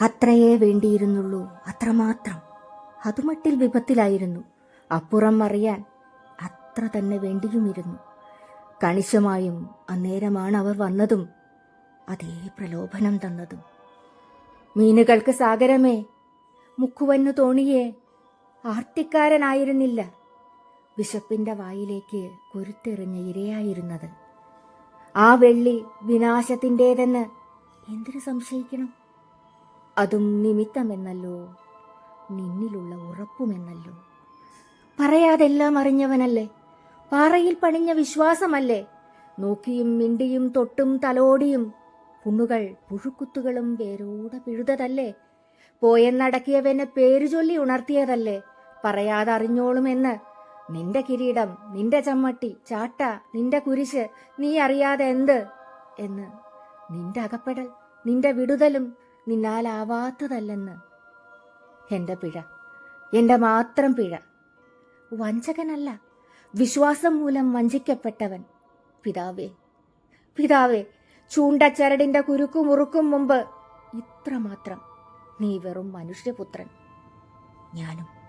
അത്രയേ വേണ്ടിയിരുന്നുള്ളൂ അത്രമാത്രം. അതുമട്ടിൽ വിപത്തിലായിരുന്നു. അപ്പുറം അറിയാൻ അത്ര തന്നെ വേണ്ടിയുമിരുന്നു. കണിശമായും അന്നേരമാണ് അവർ വന്നതും അതേ പ്രലോഭനം തന്നതും. മീനുകൾക്ക് സാഗരമേ മുക്കുവന്നു തോണിയേ ആർത്തിക്കാരനായിരുന്നില്ല. ബിഷപ്പിന്റെ വായിലേക്ക് കുരുത്തെറിഞ്ഞ ഇരയായിരുന്നത്. ആ വെള്ളി വിനാശത്തിന്റെതെന്ന് എന്തിനു സംശയിക്കണം? അതും നിമിത്തമെന്നല്ലോ. നിന്നിലുള്ള ഉറപ്പുമെന്നല്ലോ. പറയാതെല്ലാം അറിഞ്ഞവനല്ലേ. പാറയിൽ പണിഞ്ഞ വിശ്വാസമല്ലേ. നോക്കിയും മിണ്ടിയും തൊട്ടും തലോടിയും പുണ്ണുകൾ പുഴുക്കുത്തുകളും വേരോടെ പിഴുതതല്ലേ. പോയെന്നടക്കിയവനെ പേരു ചൊല്ലി ഉണർത്തിയതല്ലേ. പറയാതെ അറിഞ്ഞോളുമെന്ന് നിന്റെ കിരീടം നിന്റെ ചമ്മട്ടി ചാട്ട നിന്റെ കുരിശ് നീ അറിയാതെ എന്ത്? എന്ന്. നിന്റെ അകപ്പെടൽ നിന്റെ വിടുതലും നിന്നാലാവാത്തതല്ലെന്ന്. എന്റെ പിഴ. എന്റെ മാത്രം പിഴ. വഞ്ചകനല്ല. വിശ്വാസം മൂലം വഞ്ചിക്കപ്പെട്ടവൻ പിതാവേ. പിതാവേ ചൂണ്ടച്ചരടിന്റെ കുരുക്കും ഉറുക്കും മുമ്പ് ഇത്രമാത്രം. നീ വെറും മനുഷ്യപുത്രൻ. ഞാനും